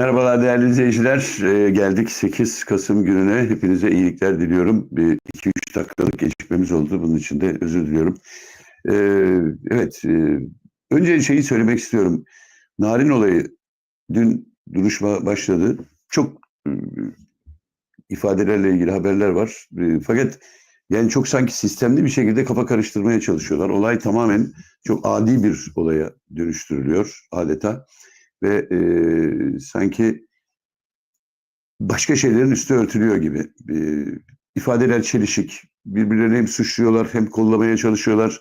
Merhabalar değerli izleyiciler. Ee, geldik 8 Kasım gününe. Hepinize iyilikler diliyorum. 2-3 dakikalık gecikmemiz oldu. Bunun için de özür diliyorum. Ee, evet, e, önce şeyi söylemek istiyorum. Narin olayı dün duruşma başladı. Çok e, ifadelerle ilgili haberler var. E, fakat yani çok sanki sistemli bir şekilde kafa karıştırmaya çalışıyorlar. Olay tamamen çok adi bir olaya dönüştürülüyor adeta ve e, sanki başka şeylerin üstü örtülüyor gibi. E, ifadeler çelişik. Birbirlerini hem suçluyorlar hem kollamaya çalışıyorlar.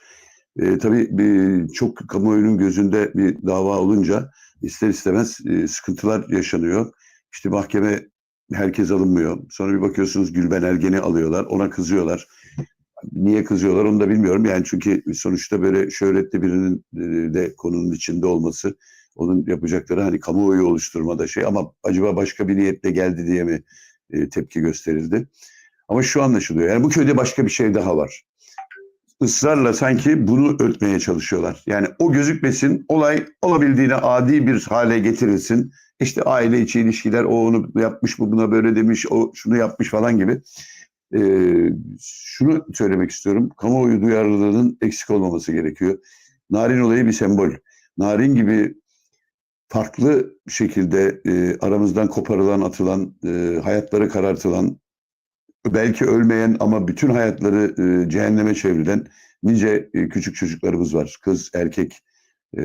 E, tabii bir, çok kamuoyunun gözünde bir dava olunca ister istemez e, sıkıntılar yaşanıyor. İşte mahkeme herkes alınmıyor. Sonra bir bakıyorsunuz Gülben Ergen'i alıyorlar. Ona kızıyorlar. Niye kızıyorlar onu da bilmiyorum. Yani çünkü sonuçta böyle şöhretli birinin de konunun içinde olması onun yapacakları hani kamuoyu oluşturmada şey ama acaba başka bir niyetle geldi diye mi e, tepki gösterildi? Ama şu anlaşılıyor. Yani bu köyde başka bir şey daha var. Israrla sanki bunu örtmeye çalışıyorlar. Yani o gözükmesin, olay olabildiğine adi bir hale getirilsin. İşte aile içi ilişkiler, o onu yapmış, bu buna böyle demiş, o şunu yapmış falan gibi. Ee, şunu söylemek istiyorum. Kamuoyu duyarlılığının eksik olmaması gerekiyor. Narin olayı bir sembol. Narin gibi farklı şekilde e, aramızdan koparılan, atılan, e, hayatları karartılan, belki ölmeyen ama bütün hayatları e, cehenneme çevrilen nice e, küçük çocuklarımız var. Kız, erkek. E,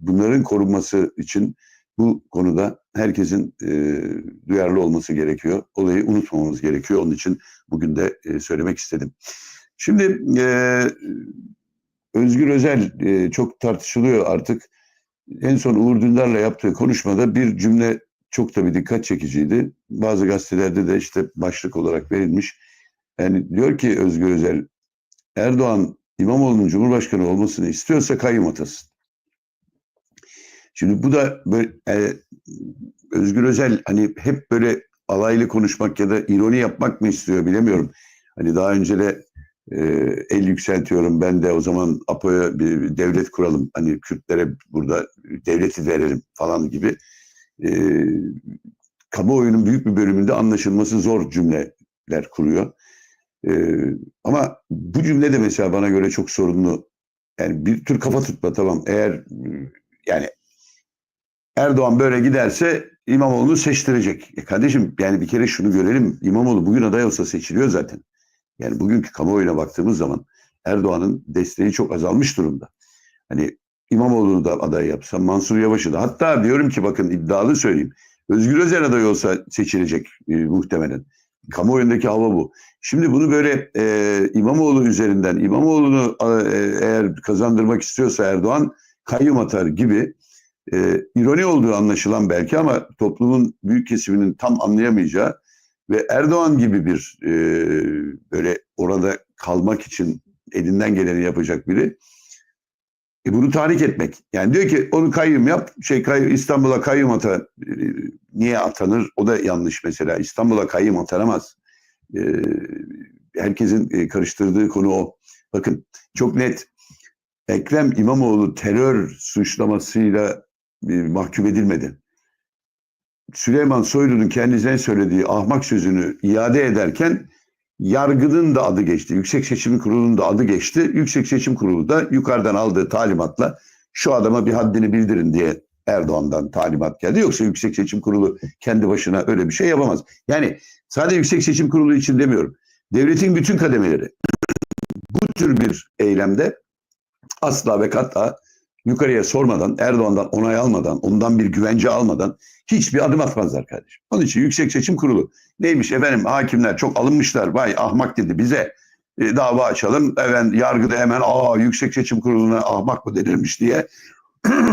bunların korunması için bu konuda herkesin e, duyarlı olması gerekiyor. Olayı unutmamamız gerekiyor. Onun için bugün de e, söylemek istedim. Şimdi e, Özgür Özel e, çok tartışılıyor artık en son Uğur Dündar'la yaptığı konuşmada bir cümle çok tabii dikkat çekiciydi. Bazı gazetelerde de işte başlık olarak verilmiş. Yani diyor ki Özgür Özel, Erdoğan İmamoğlu'nun Cumhurbaşkanı olmasını istiyorsa kayyum atasın. Şimdi bu da böyle e, Özgür Özel hani hep böyle alaylı konuşmak ya da ironi yapmak mı istiyor bilemiyorum. Hani daha önce de e, el yükseltiyorum ben de o zaman APO'ya bir devlet kuralım hani Kürtlere burada devleti verelim falan gibi e, kamuoyunun büyük bir bölümünde anlaşılması zor cümleler kuruyor. E, ama bu cümle de mesela bana göre çok sorunlu. Yani bir tür kafa tutma tamam eğer yani Erdoğan böyle giderse İmamoğlu'nu seçtirecek. E kardeşim yani bir kere şunu görelim İmamoğlu bugün aday olsa seçiliyor zaten. Yani bugünkü kamuoyuna baktığımız zaman Erdoğan'ın desteği çok azalmış durumda. Hani İmamoğlu'nu da aday yapsam, Mansur Yavaş'ı da. Hatta diyorum ki bakın iddialı söyleyeyim. Özgür Özel aday olsa seçilecek e, muhtemelen. Kamuoyundaki hava bu. Şimdi bunu böyle e, İmamoğlu üzerinden, İmamoğlu'nu e, eğer kazandırmak istiyorsa Erdoğan kayyum atar gibi e, ironi olduğu anlaşılan belki ama toplumun büyük kesiminin tam anlayamayacağı ve Erdoğan gibi bir e, böyle orada kalmak için elinden geleni yapacak biri e, bunu tahrik etmek. Yani diyor ki onu kayyum yap, şey kayyum, İstanbul'a kayyum ata e, niye atanır? O da yanlış mesela. İstanbul'a kayyum atanamaz. E, herkesin e, karıştırdığı konu o. Bakın çok net. Ekrem İmamoğlu terör suçlamasıyla mahkum edilmedi. Süleyman Soylu'nun kendisine söylediği ahmak sözünü iade ederken yargının da adı geçti. Yüksek Seçim Kurulu'nun da adı geçti. Yüksek Seçim Kurulu da yukarıdan aldığı talimatla şu adama bir haddini bildirin diye Erdoğan'dan talimat geldi. Yoksa Yüksek Seçim Kurulu kendi başına öyle bir şey yapamaz. Yani sadece Yüksek Seçim Kurulu için demiyorum. Devletin bütün kademeleri bu tür bir eylemde asla ve kata yukarıya sormadan, Erdoğan'dan onay almadan, ondan bir güvence almadan hiçbir adım atmazlar kardeşim. Onun için Yüksek Seçim Kurulu neymiş efendim hakimler çok alınmışlar vay ahmak dedi bize e, dava açalım. Evet yargıda hemen aa Yüksek Seçim Kurulu'na ahmak mı denilmiş diye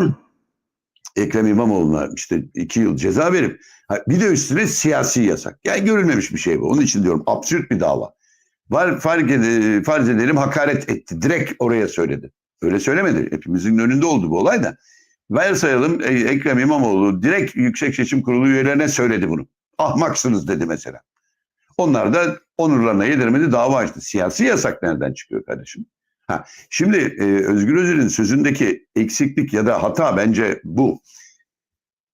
Ekrem İmamoğlu'na işte iki yıl ceza verip bir de üstüne siyasi yasak. Yani görülmemiş bir şey bu. Onun için diyorum absürt bir dava. Var fark, ed- farz edelim hakaret etti. Direkt oraya söyledi. Öyle söylemedi. Hepimizin önünde oldu bu olay da. Varsayalım e, Ekrem İmamoğlu direkt Yüksek Seçim Kurulu üyelerine söyledi bunu. Ahmaksınız dedi mesela. Onlar da onurlarına yedirmedi dava açtı. Siyasi yasak nereden çıkıyor kardeşim? Ha, şimdi e, Özgür Özel'in sözündeki eksiklik ya da hata bence bu.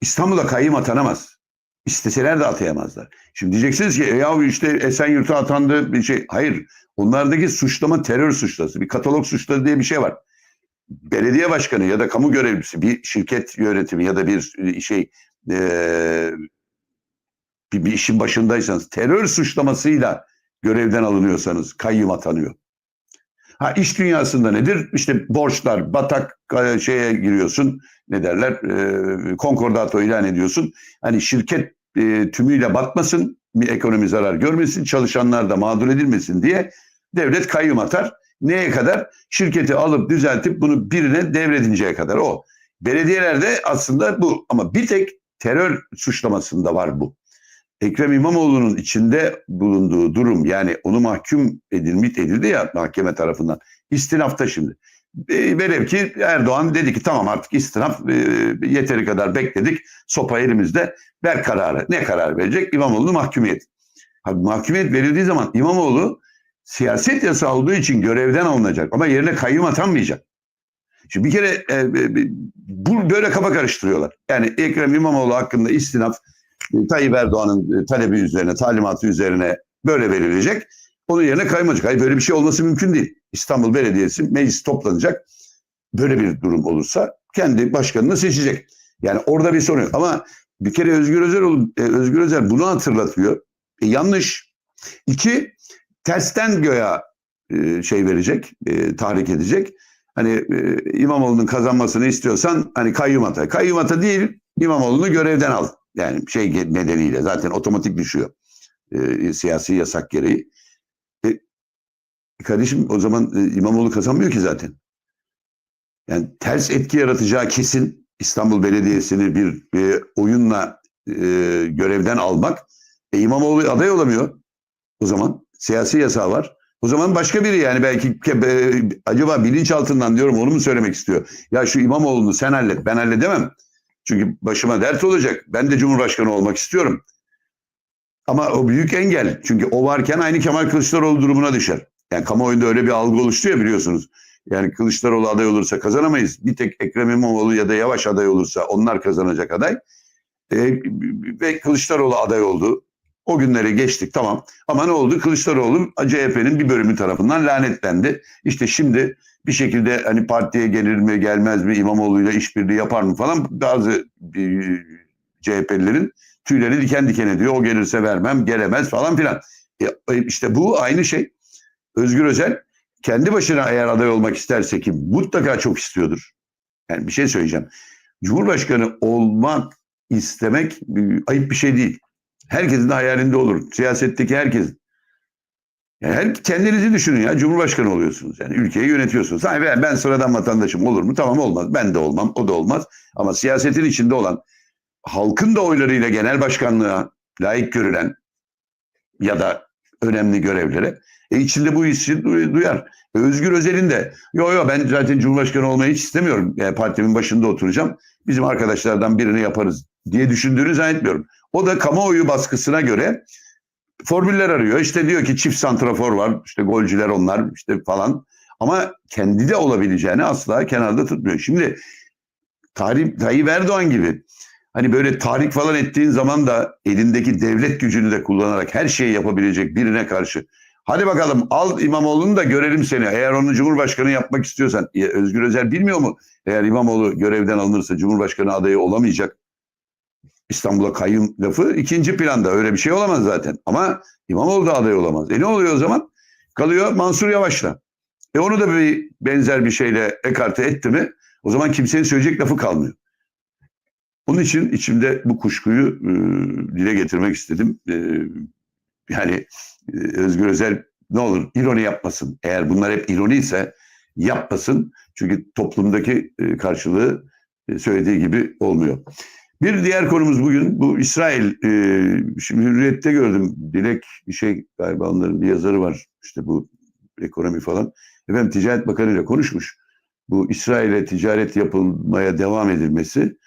İstanbul'a kayyım atanamaz. İsteseler de atayamazlar. Şimdi diyeceksiniz ki "E ya işte Esenyurt'a atandı bir şey. Hayır. Onlardaki suçlama terör suçlaması. Bir katalog suçları diye bir şey var. Belediye başkanı ya da kamu görevlisi bir şirket yönetimi ya da bir şey eee, bir, bir işin başındaysanız terör suçlamasıyla görevden alınıyorsanız kayyım atanıyor. Ha iş dünyasında nedir? İşte borçlar, batak e, şeye giriyorsun. Ne derler? E, konkordato ilan ediyorsun. Hani şirket e, tümüyle batmasın, bir ekonomi zarar görmesin, çalışanlar da mağdur edilmesin diye devlet kayyum atar. Neye kadar? Şirketi alıp düzeltip bunu birine devredinceye kadar o. Belediyelerde aslında bu ama bir tek terör suçlamasında var bu. Ekrem İmamoğlu'nun içinde bulunduğu durum yani onu mahkum edilmiş edildi ya mahkeme tarafından istinafta şimdi. E, velev ki Erdoğan dedi ki tamam artık istinaf e, yeteri kadar bekledik sopa elimizde ver kararı. Ne karar verecek? İmamoğlu'nu mahkumiyet. Abi, mahkumiyet verildiği zaman İmamoğlu siyaset yasağı olduğu için görevden alınacak ama yerine kayyum atanmayacak. Şimdi bir kere e, e, bu böyle kafa karıştırıyorlar. Yani Ekrem İmamoğlu hakkında istinaf e, Tayyip Erdoğan'ın e, talebi üzerine, talimatı üzerine böyle verilecek. Onun yerine kaymayacak. Hayır böyle bir şey olması mümkün değil. İstanbul Belediyesi meclis toplanacak. Böyle bir durum olursa kendi başkanını seçecek. Yani orada bir sorun yok. Ama bir kere Özgür Özel, e, Özgür Özel bunu hatırlatıyor. E, yanlış. İki, tersten göya e, şey verecek, e, tahrik edecek. Hani e, İmamoğlu'nun kazanmasını istiyorsan hani kayyum ata. Kayyum ata değil, İmamoğlu'nu görevden al. Yani şey nedeniyle zaten otomatik düşüyor. E, siyasi yasak gereği. E, kardeşim o zaman e, İmamoğlu kazanmıyor ki zaten. Yani ters etki yaratacağı kesin İstanbul Belediyesi'ni bir, bir oyunla e, görevden almak. E, İmamoğlu aday olamıyor o zaman. Siyasi yasağı var. O zaman başka biri yani belki e, acaba bilinçaltından diyorum onu mu söylemek istiyor? Ya şu İmamoğlu'nu sen hallet ben halledemem. Çünkü başıma dert olacak. Ben de Cumhurbaşkanı olmak istiyorum. Ama o büyük engel. Çünkü o varken aynı Kemal Kılıçdaroğlu durumuna düşer. Yani kamuoyunda öyle bir algı oluştu ya biliyorsunuz. Yani Kılıçdaroğlu aday olursa kazanamayız. Bir tek Ekrem İmamoğlu ya da Yavaş aday olursa onlar kazanacak aday. E, ve Kılıçdaroğlu aday oldu. O günleri geçtik tamam. Ama ne oldu? Kılıçdaroğlu CHP'nin bir bölümü tarafından lanetlendi. İşte şimdi bir şekilde hani partiye gelir mi gelmez mi İmamoğlu'yla işbirliği yapar mı falan bazı e, CHP'lilerin tüyleri diken diken ediyor. O gelirse vermem gelemez falan filan. E, işte bu aynı şey. Özgür Özel kendi başına eğer aday olmak isterse ki mutlaka çok istiyordur. Yani bir şey söyleyeceğim. Cumhurbaşkanı olmak istemek e, ayıp bir şey değil. Herkesin de hayalinde olur. Siyasetteki herkesin. Yani her, kendinizi düşünün ya. Cumhurbaşkanı oluyorsunuz. Yani ülkeyi yönetiyorsunuz. Hayır ben, ben sıradan vatandaşım olur mu? Tamam olmaz. Ben de olmam. O da olmaz. Ama siyasetin içinde olan halkın da oylarıyla genel başkanlığa layık görülen ya da önemli görevlere e içinde bu hissi duyar. E Özgür Özel'in de yo yo ben zaten Cumhurbaşkanı olmayı hiç istemiyorum. Yani partimin başında oturacağım. Bizim arkadaşlardan birini yaparız diye düşündüğünü zannetmiyorum. O da kamuoyu baskısına göre formüller arıyor. İşte diyor ki çift santrafor var, işte golcüler onlar işte falan. Ama kendi de olabileceğini asla kenarda tutmuyor. Şimdi Tayyip, Tayyip Erdoğan gibi hani böyle tahrik falan ettiğin zaman da elindeki devlet gücünü de kullanarak her şeyi yapabilecek birine karşı hadi bakalım al İmamoğlu'nu da görelim seni. Eğer onu Cumhurbaşkanı yapmak istiyorsan Özgür Özel bilmiyor mu? Eğer İmamoğlu görevden alınırsa Cumhurbaşkanı adayı olamayacak. İstanbul'a kayyum lafı ikinci planda. Öyle bir şey olamaz zaten. Ama İmamoğlu da aday olamaz. E ne oluyor o zaman? Kalıyor Mansur Yavaş'la. E onu da bir benzer bir şeyle ekarte etti mi o zaman kimsenin söyleyecek lafı kalmıyor. Onun için içimde bu kuşkuyu e, dile getirmek istedim. E, yani e, Özgür Özel ne olur ironi yapmasın. Eğer bunlar hep ironi ise yapmasın. Çünkü toplumdaki e, karşılığı e, söylediği gibi olmuyor. Bir diğer konumuz bugün bu İsrail. E, şimdi Hürriyet'te gördüm. Dilek bir şey galiba onların bir yazarı var. İşte bu ekonomi falan. Efendim Ticaret Bakanı ile konuşmuş. Bu İsrail'e ticaret yapılmaya devam edilmesi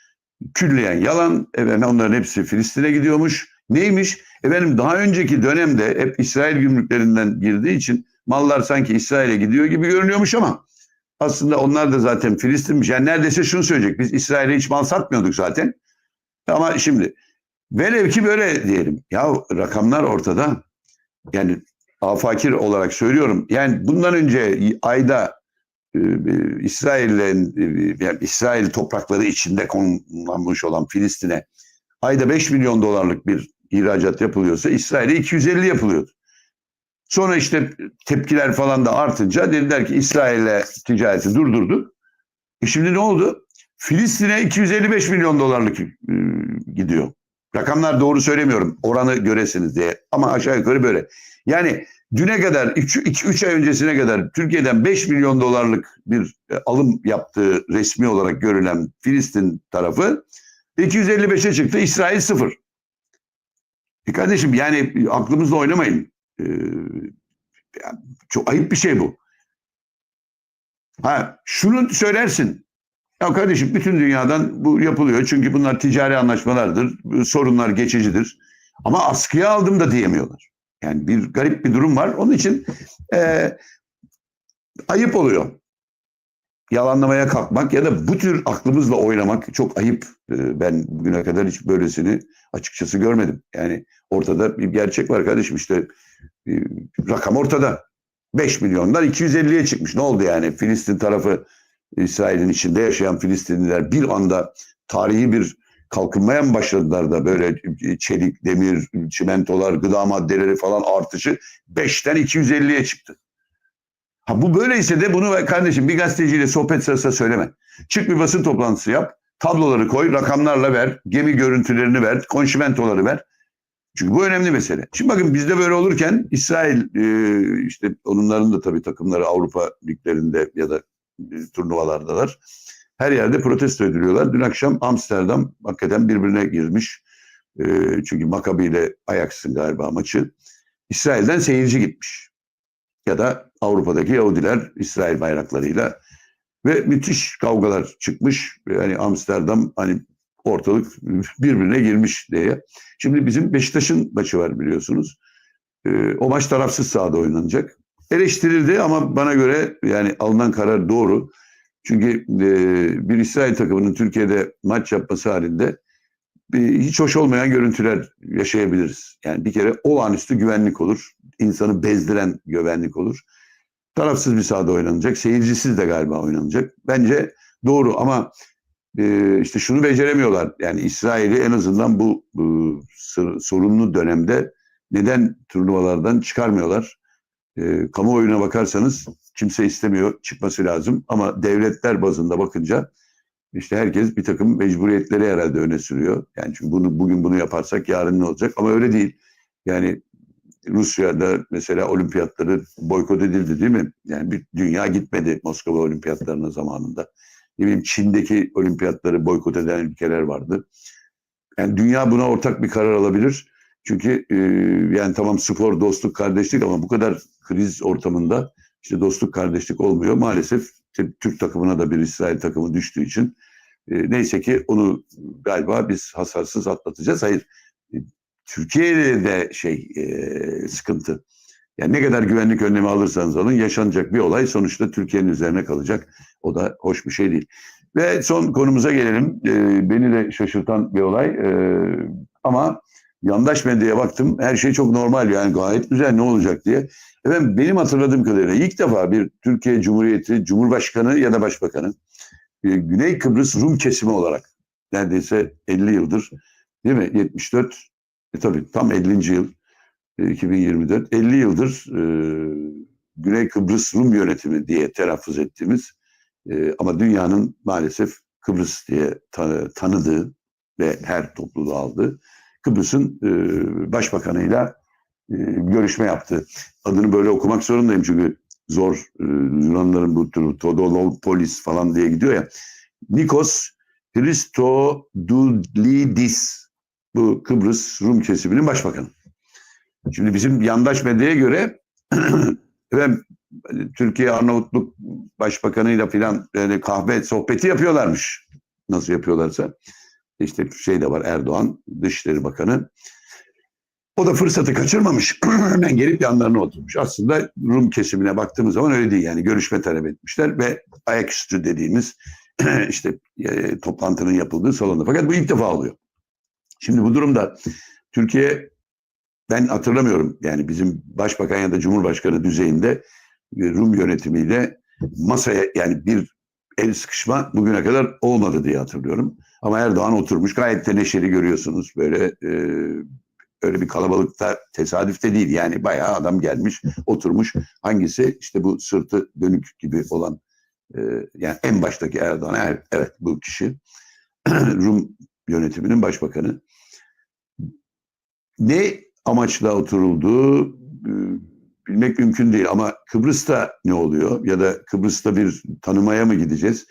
külliyen yalan. Efendim onların hepsi Filistin'e gidiyormuş. Neymiş? Efendim daha önceki dönemde hep İsrail gümrüklerinden girdiği için mallar sanki İsrail'e gidiyor gibi görünüyormuş ama aslında onlar da zaten Filistin'miş. Yani neredeyse şunu söyleyecek. Biz İsrail'e hiç mal satmıyorduk zaten. Ama şimdi velev ki böyle diyelim. Ya rakamlar ortada. Yani afakir olarak söylüyorum. Yani bundan önce ayda e, e, İsrail'in e, yani İsrail toprakları içinde konumlanmış olan Filistin'e ayda 5 milyon dolarlık bir ihracat yapılıyorsa İsrail'e 250 yapılıyordu. Sonra işte tepkiler falan da artınca dediler ki İsrail'e ticareti durdurdu. E şimdi ne oldu? Filistin'e 255 milyon dolarlık gidiyor. Rakamlar doğru söylemiyorum. Oranı göresiniz diye. Ama aşağı yukarı böyle. Yani düne kadar 2-3 ay öncesine kadar Türkiye'den 5 milyon dolarlık bir alım yaptığı resmi olarak görülen Filistin tarafı 255'e çıktı. İsrail sıfır. E kardeşim yani aklımızla oynamayın. Ee, çok ayıp bir şey bu. Ha şunu söylersin. Ya kardeşim bütün dünyadan bu yapılıyor. Çünkü bunlar ticari anlaşmalardır. Sorunlar geçicidir. Ama askıya aldım da diyemiyorlar. Yani bir garip bir durum var. Onun için e, ayıp oluyor. Yalanlamaya kalkmak ya da bu tür aklımızla oynamak çok ayıp. E, ben bugüne kadar hiç böylesini açıkçası görmedim. Yani ortada bir gerçek var kardeşim işte e, rakam ortada. 5 milyondan 250'ye çıkmış. Ne oldu yani? Filistin tarafı İsrail'in içinde yaşayan Filistinliler bir anda tarihi bir kalkınmaya mı başladılar da böyle çelik, demir, çimentolar, gıda maddeleri falan artışı 5'ten 250'ye çıktı. Ha bu böyleyse de bunu kardeşim bir gazeteciyle sohbet sırasında söyleme. Çık bir basın toplantısı yap. Tabloları koy, rakamlarla ver, gemi görüntülerini ver, konşimentoları ver. Çünkü bu önemli mesele. Şimdi bakın bizde böyle olurken İsrail e, işte onların da tabii takımları Avrupa liglerinde ya da e, turnuvalardalar. Her yerde protesto ediliyorlar. Dün akşam Amsterdam hakikaten birbirine girmiş. E, çünkü Maccabi ile Ajax'ın galiba maçı. İsrail'den seyirci gitmiş. Ya da Avrupa'daki Yahudiler İsrail bayraklarıyla ve müthiş kavgalar çıkmış. Yani Amsterdam hani ortalık birbirine girmiş diye. Şimdi bizim Beşiktaş'ın maçı var biliyorsunuz. O maç tarafsız sahada oynanacak. Eleştirildi ama bana göre yani alınan karar doğru. Çünkü e, bir İsrail takımının Türkiye'de maç yapması halinde e, hiç hoş olmayan görüntüler yaşayabiliriz. Yani bir kere olağanüstü güvenlik olur. İnsanı bezdiren güvenlik olur. Tarafsız bir sahada oynanacak. Seyircisiz de galiba oynanacak. Bence doğru ama e, işte şunu beceremiyorlar. Yani İsrail'i en azından bu, bu sorunlu dönemde neden turnuvalardan çıkarmıyorlar? E, kamuoyuna bakarsanız kimse istemiyor çıkması lazım ama devletler bazında bakınca işte herkes bir takım mecburiyetleri herhalde öne sürüyor. Yani çünkü bunu bugün bunu yaparsak yarın ne olacak? Ama öyle değil. Yani Rusya'da mesela olimpiyatları boykot edildi değil mi? Yani bir dünya gitmedi Moskova olimpiyatlarına zamanında. Ne bileyim Çin'deki olimpiyatları boykot eden ülkeler vardı. Yani dünya buna ortak bir karar alabilir. Çünkü e, yani tamam spor, dostluk, kardeşlik ama bu kadar kriz ortamında işte dostluk, kardeşlik olmuyor. Maalesef Türk takımına da bir İsrail takımı düştüğü için e, neyse ki onu galiba biz hasarsız atlatacağız. Hayır, e, Türkiye'de de şey e, sıkıntı. Yani ne kadar güvenlik önlemi alırsanız alın yaşanacak bir olay sonuçta Türkiye'nin üzerine kalacak. O da hoş bir şey değil. Ve son konumuza gelelim. E, beni de şaşırtan bir olay. E, ama yandaş medyaya baktım. Her şey çok normal yani gayet güzel ne olacak diye. Efendim benim hatırladığım kadarıyla ilk defa bir Türkiye Cumhuriyeti Cumhurbaşkanı ya da Başbakanı e, Güney Kıbrıs Rum kesimi olarak neredeyse 50 yıldır değil mi? 74 e tabii tam 50. yıl 2024 e, 50 yıldır e, Güney Kıbrıs Rum yönetimi diye telaffuz ettiğimiz e, ama dünyanın maalesef Kıbrıs diye ta, tanıdığı ve her topluluğu aldığı Kıbrıs'ın e, başbakanıyla e, görüşme yaptı. Adını böyle okumak zorundayım çünkü zor. E, Yunanların bu tür Todolopolis falan diye gidiyor ya. Nikos Christodoulidis bu Kıbrıs Rum kesiminin başbakanı. Şimdi bizim yandaş medyaya göre ben Türkiye Arnavutluk Başbakanıyla filan yani kahve sohbeti yapıyorlarmış. Nasıl yapıyorlarsa. İşte şey de var Erdoğan Dışişleri Bakanı. O da fırsatı kaçırmamış. Hemen gelip yanlarına oturmuş. Aslında Rum kesimine baktığımız zaman öyle değil. Yani görüşme talep etmişler ve ayaküstü dediğimiz işte e, toplantının yapıldığı salonda. Fakat bu ilk defa oluyor. Şimdi bu durumda Türkiye ben hatırlamıyorum yani bizim başbakan ya da cumhurbaşkanı düzeyinde e, Rum yönetimiyle masaya yani bir el sıkışma bugüne kadar olmadı diye hatırlıyorum. Ama Erdoğan oturmuş gayet de neşeli görüyorsunuz. Böyle e, öyle bir kalabalıkta tesadüf de değil. Yani bayağı adam gelmiş oturmuş. Hangisi? İşte bu sırtı dönük gibi olan e, yani en baştaki Erdoğan evet, evet bu kişi. Rum yönetiminin başbakanı. Ne amaçla oturulduğu e, bilmek mümkün değil. Ama Kıbrıs'ta ne oluyor? Ya da Kıbrıs'ta bir tanımaya mı gideceğiz?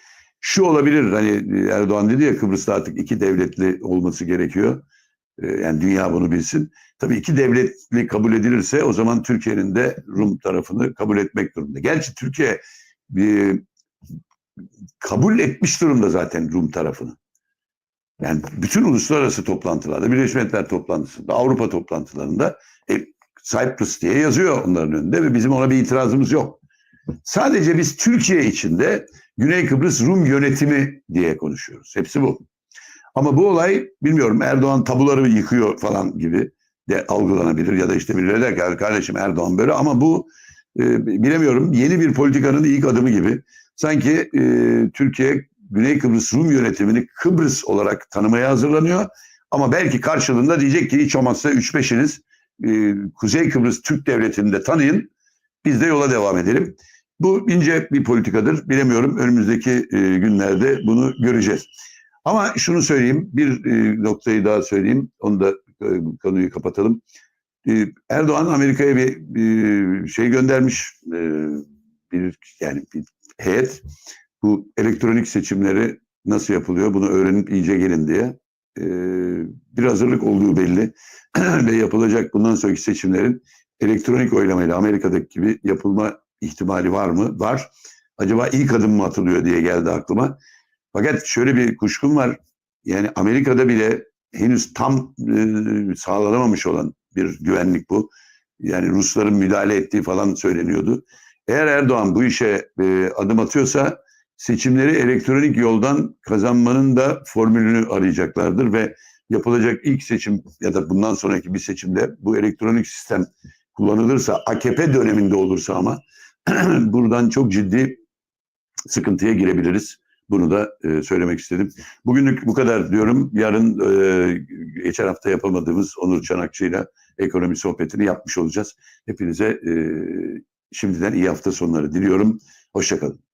Şu olabilir hani Erdoğan dedi ya Kıbrıs'ta artık iki devletli olması gerekiyor. E, Yani dünya bunu bilsin. Tabii iki devletli kabul edilirse o zaman Türkiye'nin de Rum tarafını kabul etmek durumunda. Gerçi Türkiye e, kabul etmiş durumda zaten Rum tarafını. Yani bütün uluslararası toplantılarda, Birleşmiş Milletler toplantısında, Avrupa toplantılarında e, Cyprus diye yazıyor onların önünde ve bizim ona bir itirazımız yok. Sadece biz Türkiye içinde Güney Kıbrıs Rum yönetimi diye konuşuyoruz. Hepsi bu. Ama bu olay bilmiyorum Erdoğan tabuları yıkıyor falan gibi de algılanabilir ya da işte birileri der ki kardeşim Erdoğan böyle ama bu e, bilemiyorum yeni bir politikanın ilk adımı gibi. Sanki e, Türkiye Güney Kıbrıs Rum yönetimini Kıbrıs olarak tanımaya hazırlanıyor. Ama belki karşılığında diyecek ki hiç olmazsa 3-5'iniz e, Kuzey Kıbrıs Türk Devleti'ni de tanıyın. Biz de yola devam edelim. Bu ince bir politikadır. Bilemiyorum önümüzdeki e, günlerde bunu göreceğiz. Ama şunu söyleyeyim, bir e, noktayı daha söyleyeyim. Onu da e, konuyu kapatalım. E, Erdoğan Amerika'ya bir, bir şey göndermiş. E, bir yani bir heyet bu elektronik seçimleri nasıl yapılıyor bunu öğrenip iyice gelin diye e, bir hazırlık olduğu belli ve yapılacak bundan sonraki seçimlerin elektronik oylamayla Amerika'daki gibi yapılma ihtimali var mı? Var. Acaba ilk adım mı atılıyor diye geldi aklıma. Fakat şöyle bir kuşkum var. Yani Amerika'da bile henüz tam e, sağlanamamış olan bir güvenlik bu. Yani Rusların müdahale ettiği falan söyleniyordu. Eğer Erdoğan bu işe e, adım atıyorsa seçimleri elektronik yoldan kazanmanın da formülünü arayacaklardır ve yapılacak ilk seçim ya da bundan sonraki bir seçimde bu elektronik sistem kullanılırsa AKP döneminde olursa ama buradan çok ciddi sıkıntıya girebiliriz. Bunu da e, söylemek istedim. Bugünlük bu kadar diyorum. Yarın e, geçen hafta yapamadığımız Onur Çanakçı'yla ekonomi sohbetini yapmış olacağız. Hepinize e, şimdiden iyi hafta sonları diliyorum. Hoşçakalın.